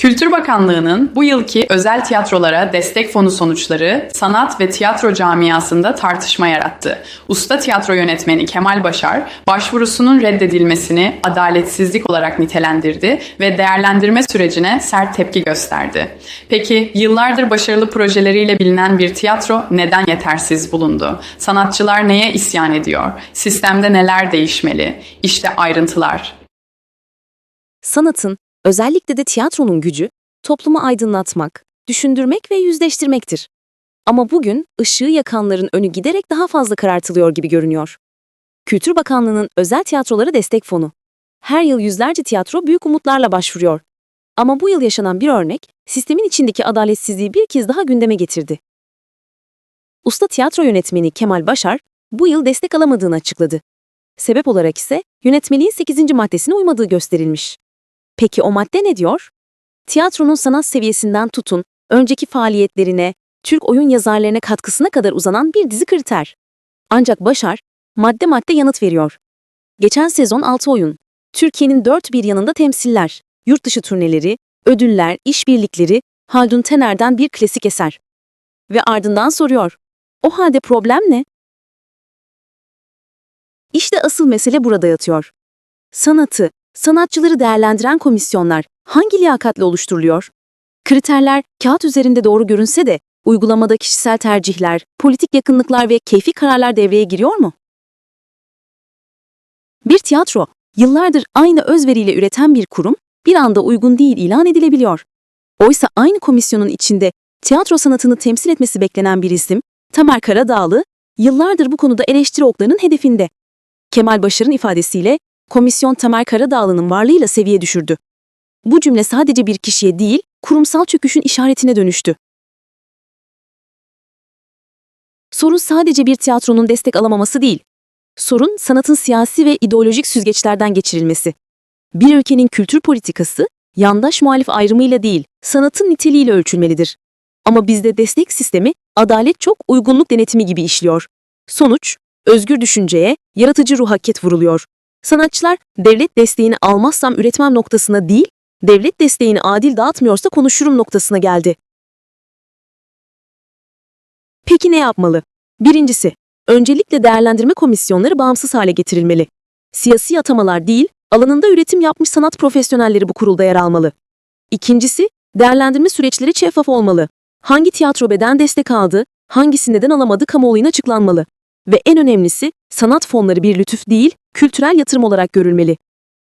Kültür Bakanlığı'nın bu yılki özel tiyatrolara destek fonu sonuçları sanat ve tiyatro camiasında tartışma yarattı. Usta tiyatro yönetmeni Kemal Başar, başvurusunun reddedilmesini adaletsizlik olarak nitelendirdi ve değerlendirme sürecine sert tepki gösterdi. Peki yıllardır başarılı projeleriyle bilinen bir tiyatro neden yetersiz bulundu? Sanatçılar neye isyan ediyor? Sistemde neler değişmeli? İşte ayrıntılar. Sanatın, özellikle de tiyatronun gücü, toplumu aydınlatmak, düşündürmek ve yüzleştirmektir. Ama bugün ışığı yakanların önü giderek daha fazla karartılıyor gibi görünüyor. Kültür Bakanlığı'nın özel tiyatrolara destek fonu. Her yıl yüzlerce tiyatro büyük umutlarla başvuruyor. Ama bu yıl yaşanan bir örnek, sistemin içindeki adaletsizliği bir kez daha gündeme getirdi. Usta tiyatro yönetmeni Kemal Başar, bu yıl destek alamadığını açıkladı. Sebep olarak ise yönetmeliğin 8. maddesine uymadığı gösterilmiş. Peki o madde ne diyor? Tiyatronun sanat seviyesinden tutun, önceki faaliyetlerine, Türk oyun yazarlarına katkısına kadar uzanan bir dizi kriter. Ancak Başar, madde madde yanıt veriyor. Geçen sezon 6 oyun, Türkiye'nin dört bir yanında temsiller, yurt dışı turneleri, ödüller, işbirlikleri, Haldun Tener'den bir klasik eser. Ve ardından soruyor, o halde problem ne? İşte asıl mesele burada yatıyor. Sanatı, sanatçıları değerlendiren komisyonlar hangi liyakatle oluşturuluyor? Kriterler kağıt üzerinde doğru görünse de uygulamada kişisel tercihler, politik yakınlıklar ve keyfi kararlar devreye giriyor mu? Bir tiyatro, yıllardır aynı özveriyle üreten bir kurum, bir anda uygun değil ilan edilebiliyor. Oysa aynı komisyonun içinde tiyatro sanatını temsil etmesi beklenen bir isim, Tamer Karadağlı, yıllardır bu konuda eleştiri oklarının hedefinde. Kemal Başar'ın ifadesiyle, komisyon Tamer Karadağlı'nın varlığıyla seviye düşürdü. Bu cümle sadece bir kişiye değil, kurumsal çöküşün işaretine dönüştü. Sorun sadece bir tiyatronun destek alamaması değil. Sorun sanatın siyasi ve ideolojik süzgeçlerden geçirilmesi. Bir ülkenin kültür politikası, yandaş muhalif ayrımıyla değil, sanatın niteliğiyle ölçülmelidir. Ama bizde destek sistemi, adalet çok uygunluk denetimi gibi işliyor. Sonuç, özgür düşünceye, yaratıcı ruha ket vuruluyor. Sanatçılar devlet desteğini almazsam üretmem noktasına değil, devlet desteğini adil dağıtmıyorsa konuşurum noktasına geldi. Peki ne yapmalı? Birincisi, öncelikle değerlendirme komisyonları bağımsız hale getirilmeli. Siyasi atamalar değil, alanında üretim yapmış sanat profesyonelleri bu kurulda yer almalı. İkincisi, değerlendirme süreçleri şeffaf olmalı. Hangi tiyatro beden destek aldı, hangisi neden alamadı kamuoyuna açıklanmalı. Ve en önemlisi, sanat fonları bir lütuf değil, kültürel yatırım olarak görülmeli.